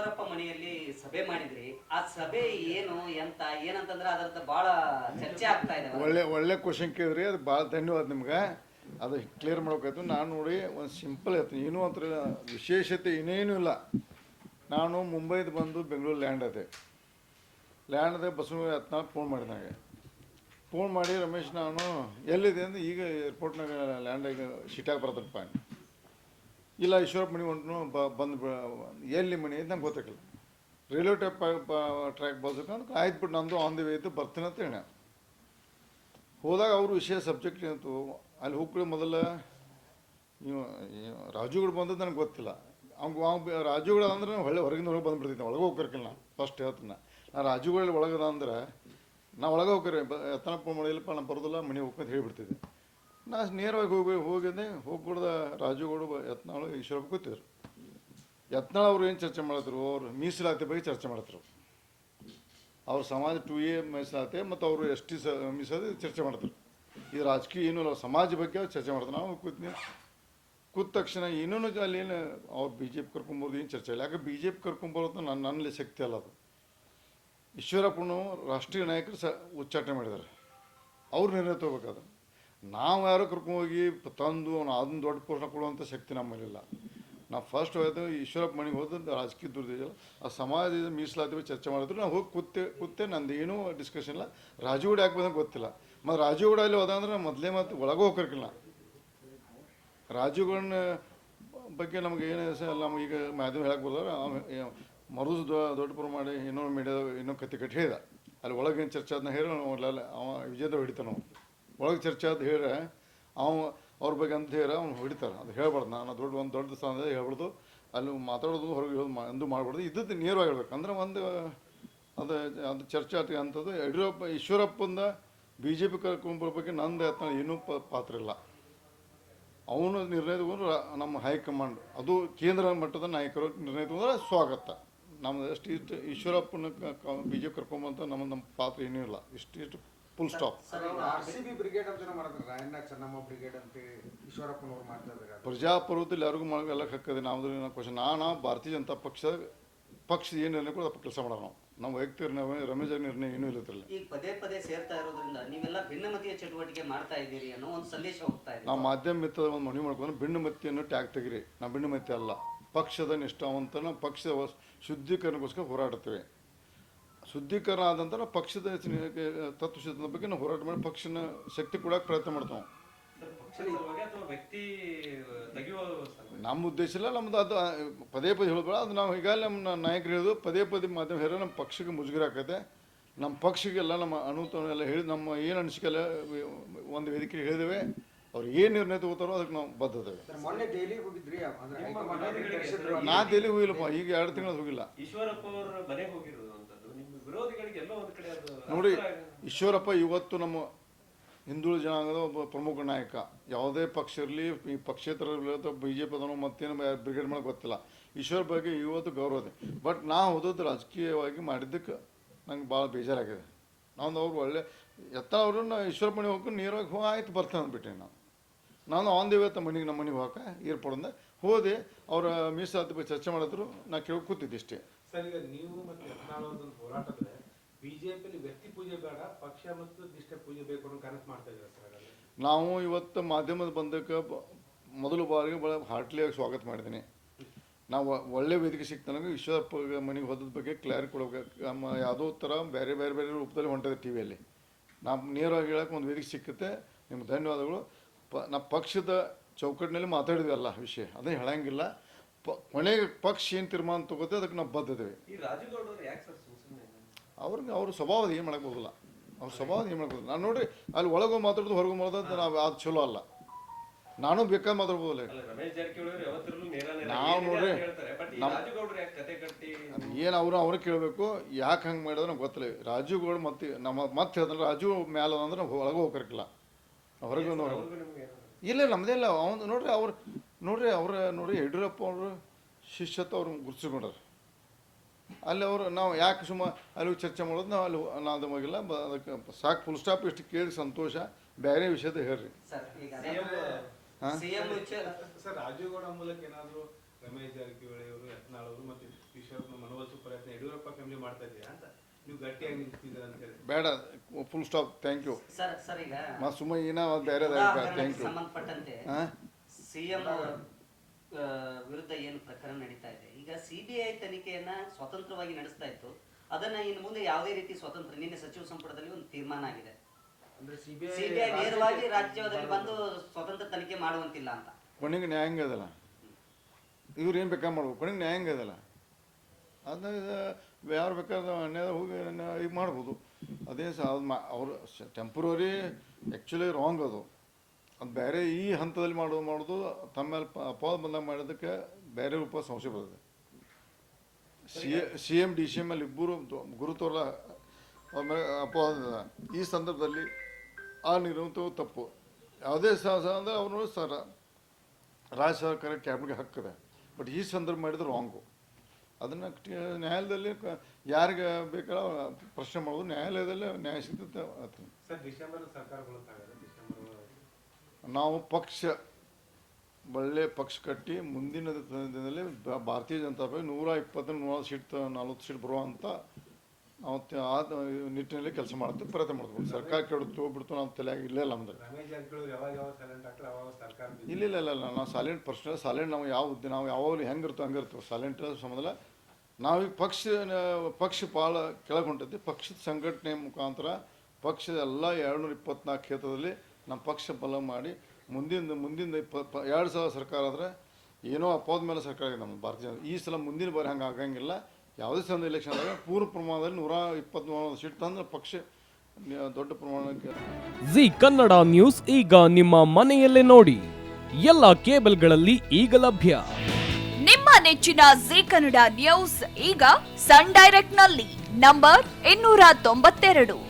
ಈಶ್ವರಪ್ಪ ಮನೆಯಲ್ಲಿ ಸಭೆ ಮಾಡಿದ್ರಿ. ಆ ಸಭೆ ಏನು, ಎಂತ, ಏನಂತಂದ್ರೆ ಅದರ ಬಹಳ ಚರ್ಚೆ ಆಗ್ತಾ ಇದೆ. ಒಳ್ಳೆ ಒಳ್ಳೆ ಕ್ವಶನ್ ಕೇಳಿದ್ರಿ. ಅದು ಭಾಳ ಧನ್ಯವಾದ ನಿಮ್ಗೆ. ಅದು ಕ್ಲಿಯರ್ ಮಾಡ್ಬೇಕಾಯ್ತು. ನಾನು ನೋಡಿ ಒಂದು ಸಿಂಪಲ್ ಆಯ್ತು ಏನೂ ಅಂತ ವಿಶೇಷತೆ ಇನ್ನೇನೂ ಇಲ್ಲ. ನಾನು ಮುಂಬೈದು ಬಂದು ಬೆಂಗಳೂರು ಲ್ಯಾಂಡ್ ಅದೆ. ಲ್ಯಾಂಡ್ ಅದೇ ಬಸವ ಹತ್ನಾಲ್ಕು ಫೋನ್ ಮಾಡಿದಾಗ ಫೋನ್ ಮಾಡಿ ರಮೇಶ್, ನಾನು ಎಲ್ಲಿದೆ ಅಂದ್ರೆ ಈಗ ಏರ್ಪೋರ್ಟ್ನಾಗ ಲ್ಯಾಂಡ್ ಆಗಿ ಶಿಟಾಗಿ ಬರ್ತದಪ್ಪ ಇಲ್ಲ, ಈಶ್ವರಪ್ಪ ಮನೆ ಒಂದು ಬಂದು ಎಲ್ಲಿ ಮಣಿ ಅಂತ ನಂಗೆ ಗೊತ್ತಾಗಿಲ್ಲ ರೈಲ್ವೆ ಟ್ರ್ಯಾಕ್ ಟ್ರ್ಯಾಕ್ ಬಸ್ಬೇಕು ಆಯ್ತು ಬಿಟ್ಟು ನಂದು ಆನ್ ದಿ ವೇ ಇದ್ದು ಬರ್ತೀನಿ ಅಂತ ಹೇಳ ಹೋದಾಗ ಅವರು ವಿಷಯ ಸಬ್ಜೆಕ್ಟ್ ಏನಂತು ಅಲ್ಲಿ ಹೋಗ್ಬಿಡಿ ಮೊದಲ ನೀವು ರಾಜುಗಳು ಬಂದದ್ದು ನನಗೆ ಗೊತ್ತಿಲ್ಲ. ಅವ್ನು ಅವ್ನು ರಾಜುಗಳು ಅಂದ್ರೆ ಒಳ್ಳೆ ಹೊರಗಿಂದ ಹೊರಗೆ ಬಂದುಬಿಡ್ತೀನಿ ಒಳಗೆ ಹೋಗ್ಕರ್ಕಿಲ್ಲ ನಾನು. ಫಸ್ಟ್ ಹೇಳ್ತೀನಿ ನಾನು. ರಾಜುಗಳಲ್ಲಿ ಒಳಗದ ಅಂದ್ರೆ, ನಾ ಒಳಗೆ ಹೋಗ್ಕರಿ ಬ, ಎತ್ತನಪ್ಪ ಮಾಡಿಲ್ಲಪ್ಪ ನಾನು ಬರೋದಿಲ್ಲ ಮನೆ ಹೋಗ್ಕಂತ ಹೇಳಿಬಿಡ್ತಿದ್ದೆ. ನಾ ನೇರವಾಗಿ ಹೋಗಿ ಹೋಗಿದ್ದೆ, ಹೋಗ್ಬಿಡ್ದ ರಾಜುಗೌಡ ಯತ್ನಾಳು ಈಶ್ವರಪ್ಪ ಕೂತಿದ್ರು. ಯತ್ನಾಳ್ ಅವ್ರು ಏನು ಚರ್ಚೆ ಮಾಡಿದ್ರು? ಅವ್ರು ಮೀಸಲಾತಿ ಬಗ್ಗೆ ಚರ್ಚೆ ಮಾಡ್ತಾರೆ ಅವ್ರ ಸಮಾಜ ಟು ಎ ಮೀಸಲಾತಿ, ಮತ್ತು ಅವರು ಎಸ್ ಟಿ ಸ ಮೀಸಲಾತಿ ಚರ್ಚೆ ಮಾಡ್ತಾರೆ ಇದು ರಾಜಕೀಯ ಏನೂ ಇಲ್ಲ, ಸಮಾಜ ಬಗ್ಗೆ ಚರ್ಚೆ ಮಾಡ್ತಾರೆ ನಾವು ಕೂತ್ನಿ ಕೂತ ತಕ್ಷಣ ಏನೂ ಏನು ಅವ್ರು ಬಿ ಜೆ ಪಿ ಕರ್ಕೊಂಬೋದು ಏನು ಚರ್ಚೆ ಇಲ್ಲ. ಯಾಕೆ ಬಿ ಜೆ ಪಿ ಕರ್ಕೊಂಬರೋದು ನನ್ನ ನನ್ನಲ್ಲಿ ಶಕ್ತಿ ಅಲ್ಲ ಅದು. ಈಶ್ವರಪ್ಪನು ರಾಷ್ಟ್ರೀಯ ನಾಯಕರು ಸ ಉಚ್ಚಾಟನೆ ಮಾಡಿದ್ದಾರೆ. ಅವ್ರು ನಿರ್ಣಯ ತಗೋಬೇಕಾದ್ರೆ. ನಾವು ಯಾರೋ ಕರ್ಕೊಂಡು ಹೋಗಿ ತಂದು ಅವ್ನು ಅದನ್ನ ದೊಡ್ಡ ಪೋಷಣ ಕೊಡುವಂಥ ಶಕ್ತಿ ನಮ್ಮಲ್ಲಿಲ್ಲ. ನಾವು ಫಸ್ಟ್ ಹೋಯ್ತು, ಈಶ್ವರಪ್ಪ ಮನೆಗೆ ಹೋದ್ರೆ ರಾಜಕೀಯ ದುರ್ದಿದೆಯಲ್ಲ ಆ ಸಮಾಜದ ಮೀಸಲಾತಿ ಬಗ್ಗೆ ಚರ್ಚೆ ಮಾಡಿದ್ರು. ನಾವು ಹೋಗಿ ಕೂತೆ ಕೂತೆ ನಂದು ಏನೂ ಡಿಸ್ಕಷನ್ ಇಲ್ಲ. ರಾಜುಗೂಡ ಯಾಕೆ ಗೊತ್ತಿಲ್ಲ. ಮತ್ತು ರಾಜುಗೂಡ ಅಲ್ಲಿ ಹೋದ ಅಂದ್ರೆ ಮೊದಲೇ ಮತ್ತು ಒಳಗೆ ಹೋಗಿರ್ಕಿಲ್ಲ ರಾಜುಗೌಡನ ಬಗ್ಗೆ ನಮ್ಗೆ ಏನು ಅಲ್ಲ ಈಗ ಮಾಧ್ಯಮ ಹೇಳಕ್ಕೆ ಬರ್ದಾರ ಮರುದು ದೊಡ್ಡ ಮಾಡಿ ಇನ್ನೊಂದು ಮೀಡಿಯಾದ ಇನ್ನೊಂದು ಕತೆ ಕಟ್ಟಿ ಹೇಳಿದ. ಅಲ್ಲಿ ಒಳಗೆ ಏನು ಚರ್ಚೆ ಅದನ್ನ ಹೇಳಿ ಅವ ವಿಜಯದ ಹೊಡಿತಾನ ಒಳಗೆ ಚರ್ಚೆ ಅದು ಹೇಳಿದ್ರೆ ಅವ ಅವ್ರ ಬಗ್ಗೆ ಅಂತ ಹೇಳಿ ಅವ್ನು ಹೊಡಿತಾರೆ. ಅದು ಹೇಳ್ಬಾರ್ದು. ನಾನು ದೊಡ್ಡ, ಒಂದು ದೊಡ್ಡ ಸ್ಥಾನ ಹೇಳ್ಬಾರ್ದು. ಅಲ್ಲಿ ಮಾತಾಡೋದು, ಹೊರಗೆ ಹೇಳೋದು ಮಾ ಎಂದು ಮಾಡಬಾರ್ದು. ಇದ್ದದ್ದು ನೇರವಾಗಿ ಹೇಳ್ಬೇಕು ಅಂದ್ರೆ ಒಂದು, ಅದು ಅದು ಚರ್ಚೆ ಆಟ ಅಂಥದ್ದು ಯಡಿಯೂರಪ್ಪ, ಈಶ್ವರಪ್ಪಂದ ಬಿ ಜೆ ಪಿ ಕರ್ಕೊಂಬರೋ ಬಗ್ಗೆ ನಂದು ಯತ್ನ ಏನೂ ಪಾತ್ರ ಇಲ್ಲ. ಅವನು ನಿರ್ಣಯ ತಗೊಂಡ್ರೆ ರಾ- ನಮ್ಮ ಹೈಕಮಾಂಡ್, ಅದು ಕೇಂದ್ರ ಮಟ್ಟದ ನಾಯಕರು ನಿರ್ಣಯ ತಗೊಂಡ್ರೆ ಸ್ವಾಗತ. ನಮ್ದು ಎಷ್ಟು ಇಷ್ಟು ಈಶ್ವರಪ್ಪನ ಬಿ ಜೆ ಪಿ ಕರ್ಕೊಂಬಂತ ನಮ್ಮ ನಮ್ಮ ಪಾತ್ರ ಏನೂ ಇಲ್ಲ. ಇಷ್ಟು ಇಷ್ಟು ಫುಲ್ ಸ್ಟಾಪ್ ಪ್ರಜಾಪ್ರಭುತ್ವದಲ್ಲಿ ಯಾರಿಗೂ ಮಾಡೋ ಎಲ್ಲ ಹಕ್ಕದೆ ನಾವು ಕ್ವಶನ್ ನಾನು ಭಾರತೀಯ ಜನತಾ ಪಕ್ಷ ಪಕ್ಷ ಏನು ನಿರ್ಣಯ ಕೂಡ ಕೆಲಸ ಮಾಡೋಣ ನಾವು. ನಮ್ಮ ವೈಯಕ್ತಿಕ ನಿರ್ಣಯ ರಮೇಶ್ ಅವ್ರ ನಿರ್ಣಯ ಏನೂ ಇಲ್ಲ ಇದ್ರಲ್ಲಿ ಈಗ ಪದೇ ಪದೇ ಸೇರ್ತಾ ಇರೋದ್ರಿಂದ ನೀವೆಲ್ಲ ಭಿನ್ನಮತೀಯ ಚಟುವಟಿಕೆ ಮಾಡ್ತಾ ಇದ್ದೀರಿ ಅನ್ನೋ ಒಂದು ಸಂದೇಶ ಹೋಗ್ತಾ ಇದೆ. ನಾವು ಮಾಧ್ಯಮ ಮಿತ್ರದ ಒಂದು ಮನವಿ ಮಾಡ್ಕೊಂಡು ಭಿನ್ನಮತಿಯನ್ನು ಟ್ಯಾಗ್ ತೆಗಿರಿ. ನಾವು ಭಿನ್ನಮತಿ ಅಲ್ಲ. ಪಕ್ಷದ ನಿಷ್ಠಾವಂತನ ಪಕ್ಷದ ಶುದ್ಧೀಕರಣಕ್ಕೋಸ್ಕರ ಹೋರಾಡ್ತೇವೆ. ಶುದ್ಧೀಕರಣ ಆದ ನಂತರ ಪಕ್ಷದ ತತ್ವಶುದ್ಧದ ಬಗ್ಗೆ ನಾವು ಹೋರಾಟ ಮಾಡಿ ಪಕ್ಷನ ಶಕ್ತಿ ಕೊಡಕ್ಕೆ ಪ್ರಯತ್ನ ಮಾಡ್ತಾವೆ? ನಮ್ಮ ಉದ್ದೇಶ ಇಲ್ಲ ನಮ್ದು ಅದು ಪದೇ ಪದೇ ಹೇಳ್ಬೇಡ ಅದು ನಾವು ಈಗಾಗಲೇ ನಮ್ಮ ನಾಯಕರು ಹೇಳೋದು ಪದೇ ಪದೇ ಮಾಧ್ಯಮ ಹೇರೋ ನಮ್ಮ ಪಕ್ಷಕ್ಕೆ ಮುಜುಗರ ಆಕತೆ. ನಮ್ಮ ಪಕ್ಷಗೆಲ್ಲ ನಮ್ಮ ಅನುತನ ಎಲ್ಲ ಹೇಳಿ ನಮ್ಮ ಏನು ಅನಿಸಿಕೆಲ್ಲ ಒಂದು ವೇದಿಕೆ ಹೇಳಿದ್ದೇವೆ. ಅವ್ರು ಏನು ನಿರ್ಣಯ ತಗೋತಾರೋ ಅದಕ್ಕೆ ನಾವು ಬದ್ಧತೇವೆ. ದೆಹಲಿಗೆ. ನಾ ದೆಹಲಿ ಹೋಗಿಲ್ಲಪ್ಪ ಈಗ ಎರಡು ತಿಂಗಳು ಹೋಗಿಲ್ಲ. ನೋಡಿ. ಈಶ್ವರಪ್ಪ ಇವತ್ತು ನಮ್ಮ ಹಿಂದುಳಿದ ಜನಾಂಗದ ಒಬ್ಬ ಪ್ರಮುಖ ನಾಯಕ. ಯಾವುದೇ ಪಕ್ಷ ಇರಲಿ ಈ ಪಕ್ಷೇತರ ಬಿ ಜೆ ಪಿ ಮತ್ತೇನು ಬ್ರಿಗೇಡ್ ಮಾಡೋಕೆ ಗೊತ್ತಿಲ್ಲ. ಈಶ್ವರ ಬಗ್ಗೆ ಇವತ್ತು ಗೌರವ ಇದೆ. ಬಟ್ ನಾ ಓದೋದು ರಾಜಕೀಯವಾಗಿ ಮಾಡಿದ್ದಕ್ಕೆ ನಂಗೆ ಭಾಳ ಬೇಜಾರಾಗಿದೆ. ನಾನು ಅವ್ರು ಒಳ್ಳೆ ಎತ್ತ ಅವ್ರನ್ನ ಈಶ್ವರ ಮನೆ ಹೋಗಿ ನೀರಾಗಿ ಹೋಗಿ ಆಯ್ತು ಬರ್ತಾನೆ ಅಂದ್ಬಿಟ್ಟೆ ನಾನು. ನಾನು ಆನ್ ದಿ ತಮ್ಮ ಮನೆಗೆ ನಮ್ಮ ಮನೆಗೆ ಹೋಗಕ್ಕೆ ಏರ್ಪೋರ್ಟಿಂದ ಹೋದೆ ಅವರ ಮೀಸಲಾತಿ ಬಗ್ಗೆ ಚರ್ಚೆ ಮಾಡಿದ್ರು ನಾ ಕೇಳಿ ಕೂತಿದ್ದೆ ಇಷ್ಟೇ. ಸರ್, ಈಗ ನೀವು ಮತ್ತೆ ಯತ್ನಾಳ್ ಹೋರಾಟದ್ರೆ ಬಿಜೆಪಿಯಲ್ಲಿ ವ್ಯಕ್ತಿ ಪೂಜೆ ಬೇಡ, ಪಕ್ಷ ಮತ್ತು ನಿಷ್ಠೆ ಪೂಜೆ ಬೇಕು ಅನ್ನೋ ಕನಸು ಮಾಡ್ತಾ ಇದ್ದಾರೆ ಸರ್. ನಾವು ಇವತ್ತು ಮಾಧ್ಯಮದ ಬಂದಕ್ಕೆ ಮೊದಲು ಬಾರಿಗೆ ಭಾಳ ಹಾರ್ಟ್ಲಿಯಾಗಿ ಸ್ವಾಗತ ಮಾಡಿದ್ದೀನಿ. ನಾವು ಒಳ್ಳೆ ವೇದಿಕೆ ಸಿಗ್ತಾನಾಗ ವಿಶ್ವದ ಮನೆಗೆ ಹೋದ ಬಗ್ಗೆ ಕ್ಲಿಯರ್ ಕೊಡ್ಬೇಕು. ನಮ್ಮ ಯಾವುದೋ ಥರ ಬೇರೆ ಬೇರೆ ಬೇರೆ ರೂಪದಲ್ಲಿ ಹೊಂಟದೆ ಟಿ ವಿಯಲ್ಲಿ ನಾವು ನೇರವಾಗಿ ಹೇಳಕ್ಕೆ ಒಂದು ವೇದಿಕೆ ಸಿಕ್ಕುತ್ತೆ. ನಿಮ್ಗೆ ಧನ್ಯವಾದಗಳು. ಪ, ನಮ್ಮ ಪಕ್ಷದ ಚೌಕಟ್ಟಿನಲ್ಲಿ ಮಾತಾಡಿದ್ವಿ ಅಲ್ಲ ವಿಷಯ. ಅದೇ ಹೇಳಂಗಿಲ್ಲ. ಪ ಕೊನೆಗೆ ಪಕ್ಷ ಏನು ತೀರ್ಮಾನ ತಗೋತೆ ಅದಕ್ಕೆ ನಾವು ಬದ್ಧದೇವೆ ಅವ್ರಿಗೆ ಅವ್ರ ಸ್ವಭಾವ ಏನು ಮಾಡಕ್ಕೆ ಹೋಗಲ್ಲ ಅವ್ರ ಸ್ವಭಾವ ಏನು ಮಾಡಕ್ಕೆ ನಾನು ನೋಡ್ರಿ ಅಲ್ಲಿ ಒಳಗೆ ಮಾತಾಡೋದು ಹೊರಗೆ ಮಾತಾಡೋದು ನಾವು ಅದು ಚಲೋ ಅಲ್ಲ. ನಾನು ಬೇಕಾದ್ರೆ ಮಾತಾಡ್ಬೋದಲ್ಲ ನಾವು ನೋಡ್ರಿ, ಹೇಳ್ತಾರೆ. ಏನು ಅವರು ಅವ್ರು ಕೇಳಬೇಕು ಯಾಕೆ ಹಂಗೆ ಮಾಡಿದ್ರೆ ನಮ್ಗೆ ಗೊತ್ತಿಲ್ಲ. ರಾಜುಗೌಡ ಮತ್ತೆ ನಮ್ಮ ಮತ್ತೆ ಹೇಳಿದ್ರೆ ರಾಜು ಮ್ಯಾಲ ಅಂದ್ರೆ ಒಳಗೆ ಹೋಗಕ್ಕಿಲ್ಲ ಹೊರಗೆ ಇಲ್ಲ ನಮ್ಮದೇ ಇಲ್ಲ. ಅವ್ನು ನೋಡ್ರಿ ಅವ್ರು ನೋಡ್ರಿ ಅವ್ರ ನೋಡ್ರಿ ಯಡಿಯೂರಪ್ಪ ಅವರು ಶಿಷ್ಯತ್ವ ಅವ್ರು ಗುರುತಿಸ್ಕೊಂಡ್ರ ಅಲ್ಲಿ ಅವರು ನಾವು ಯಾಕೆ ಸುಮ್ಮ ಅಲ್ಲಿ ಚರ್ಚೆ ಮಾಡೋದು ನಾವು ಅಲ್ಲಿ ಅದು ಹೋಗಿಲ್ಲ ಬ- ಅದಕ್ಕೆ ಸಾಕು ಫುಲ್ ಸ್ಟಾಪ್ ಇಷ್ಟು ಕೇಳಿ ಸಂತೋಷ ಬೇರೆ ವಿಷಯದ ಹೇಳ್ರಿ. ಸರ್ ಈಗ ಹಾ? ಸಿಎಂ ಸರ್ ರಾಜುಗೌಡ ಮೂಲಕ ಏನಾದ್ರು ರಮೇಶ್ ಜಾರಕಿಹೊಳಿ ಅವರು ಯತ್ನಾಳ್ ಅವರು ಮತ್ತೆ ಈಶ್ವರಪ್ಪ ಮನವೊಲಿಕೆ ಮಾಡ್ತಾ ಇದ್ದೀರಾ ಅಂತ ನೀವು ಗಟ್ಟಿಯಾಗಿ ನಿಂತಿದ್ದೀರಾ ಅಂತ ಹೇಳಿ. ಬೇಡ full stop thank you sir sir ಈಗ ಮತ್ತು ಸುಮ್ಮ ಏನೋ ಬೇರೆ ಥ್ಯಾಂಕ್ ಯು ಸಂಬಂಧಪಟ್ಟಂತೆ ಹಾಂ? ಸಿಎಂ ವಿರುದ್ಧ ಏನು ಪ್ರಕರಣ ನಡೀತಾ ಇದೆ. ಈಗ ಸಿಬಿಐ ತನಿಖೆಯನ್ನ ಸ್ವತಂತ್ರವಾಗಿ ನಡೆಸ್ತಾ ಇತ್ತು. ಅದನ್ನ ಇನ್ನು ಮುಂದೆ ಯಾವುದೇ ರೀತಿ ಸ್ವತಂತ್ರ ನಿನ್ನೆ ಸಚಿವ ಸಂಪುಟದಲ್ಲಿ ಒಂದು ತೀರ್ಮಾನ ಆಗಿದೆ. ಅಂದ್ರೆ ಸಿಬಿಐ ಐ ನೇರವಾಗಿ ರಾಜ್ಯದಲ್ಲಿ ಬಂದು ಸ್ವತಂತ್ರ ತನಿಖೆ ಮಾಡುವಂತಿಲ್ಲ ಅಂತ. ಕೊನೆಗೆ ನ್ಯಾಯಾಂಗ ಅದಲ್ಲ? ಇವ್ರು ಏನು ಬೇಕಾ ಮಾಡ್ಬೇಕು? ಕೊನೆಗೆ ನ್ಯಾಯಾಂಗ ಅದಲ್ಲ? ಅದನ್ನ ಯಾರು ಬೇಕಾದ್ರೆ ಅನ್ಯಾಯ ಹೋಗಿ ಇದು ಮಾಡ್ಬೋದು. ಅದೇ ಸಹ ಅದು ಮಾ ಅವರು ಟೆಂಪ್ರವರಿ ಆ್ಯಕ್ಚುಲಿ ರಾಂಗ್ ಅದು. ಅದು ಬೇರೆ ಈ ಹಂತದಲ್ಲಿ ಮಾಡೋದು ಮಾಡೋದು ತಮ್ಮ ಅಪವಾದ ಬಂದಾಗ ಮಾಡೋದಕ್ಕೆ ಬೇರೆ ರೂಪ ಸಂಶಯ ಬರ್ತದೆ. C C M D C M ಅಲ್ಲಿ ಇಬ್ಬರು ಗುರುತೋರ ಅಪವಾದ ಈ ಸಂದರ್ಭದಲ್ಲಿ ಆ ನಿರ್ಮಿತವು ತಪ್ಪು. ಯಾವುದೇ ಸಹ ಸಹ ಅಂದರೆ ಅವರು ಸರ ರಾಜ್ಯ ಸರ್ಕಾರ ಕ್ಯಾಬಿನೆಟ್ಗೆ ಹಕ್ಕಿದೆ ಬಟ್ ಈ ಸಂದರ್ಭ ಮಾಡಿದ್ರೆ ರಾಂಗು ಅದನ್ನು ನ್ಯಾಯಾಲಯದಲ್ಲಿ ಯಾರಿಗೆ ಬೇಕಾದ ಪ್ರಶ್ನೆ ಮಾಡೋದು ನ್ಯಾಯಾಲಯದಲ್ಲೇ ನ್ಯಾಯ ಸಿಗ್ತದೆ ನಾವು ಪಕ್ಷ ಒಳ್ಳೆ ಪಕ್ಷ ಕಟ್ಟಿ ಮುಂದಿನ ದಿನದಲ್ಲಿ ಭಾರತೀಯ ಜನತಾ ಪಕ್ಷ ನೂರ ಇಪ್ಪತ್ತು ನೂರ ಸೀಟ್ ನಲ್ವತ್ತು ಸೀಟ್ ಬರುವಂಥ ನಾವು ಆ ನಿಟ್ಟಿನಲ್ಲಿ ಕೆಲಸ ಮಾಡ್ತೀವಿ ಪ್ರಯತ್ನ ಮಾಡ್ತೀವಿ ಸರ್ಕಾರ ಕೆಡುತ್ತೋ ಬಿಡ್ತು ನಾವು ತಲೆಯಾಗಿ ಇಲ್ಲೇ ಇಲ್ಲ ನಮ್ದು ಇಲ್ಲ ಇಲ್ಲ ಇಲ್ಲ ನಾವು ಸಾಲೆಂಟ್ ಪರ್ಸನಲ್ ಸಾಲೆಂಟ್ ನಾವು ಯಾವ ಉದ್ದ- ನಾವು ಯಾವಾಗಲೂ ಹೆಂಗಿರ್ತೋ ಹಂಗಿರ್ತೀವಿ ಸೈಲೆಂಟ್ ಸಂಬಂಧ ನಾವೀಗ ಪಕ್ಷ ಪಕ್ಷ ಭಾಳ ಕೆಳಗೆ ಹೊಂಟೈತಿ ಪಕ್ಷದ ಸಂಘಟನೆ ಮುಖಾಂತರ ಪಕ್ಷದ ಎಲ್ಲ ಎರಡು ನೂರ ಇಪ್ಪತ್ನಾಲ್ಕು ಕ್ಷೇತ್ರದಲ್ಲಿ ನಮ್ಮ ಪಕ್ಷ ಬಲ ಮಾಡಿ ಮುಂದಿನ ಮುಂದಿನ ಇಪ್ಪ ಪ- ಎರಡು ಸಾವಿರ ಸರ್ಕಾರ ಆದರೆ ಏನೋ ಅಪವಾದ ಮೇಲೆ ಸರ್ಕಾರ ಇದೆ ನಮ್ಮ ಭಾರತೀಯ ಜನತಾ. ಈ ಸಲ ಮುಂದಿನ ಬಾರಿ ಹಂಗೆ ಆಗಂಗಿಲ್ಲ. ಯಾವುದೇ ಸಲ ಎಲೆಕ್ಷನ್ ಆದಾಗ ಪೂರ್ವ ಪ್ರಮಾಣದಲ್ಲಿ ನೂರ ಇಪ್ಪತ್ತ್ಮೂರು ಸೀಟ್ ತಂದ್ರೆ ಪಕ್ಷ ದೊಡ್ಡ ಪ್ರಮಾಣಕ್ಕೆ ಜಿ ಕನ್ನಡ ನ್ಯೂಸ್ ಈಗ ನಿಮ್ಮ ಮನೆಯಲ್ಲೇ ನೋಡಿ. ಎಲ್ಲ ಕೇಬಲ್ಗಳಲ್ಲಿ ಈಗ ಲಭ್ಯ. ನಿಮ್ಮ ನೆಚ್ಚಿನ ಜಿ ಕನ್ನಡ ನ್ಯೂಸ್ ಈಗ ಸನ್ ಡೈರೆಕ್ಟ್ನಲ್ಲಿ ನಂಬರ್ ಇನ್ನೂರ ತೊಂಬತ್ತೆರಡು.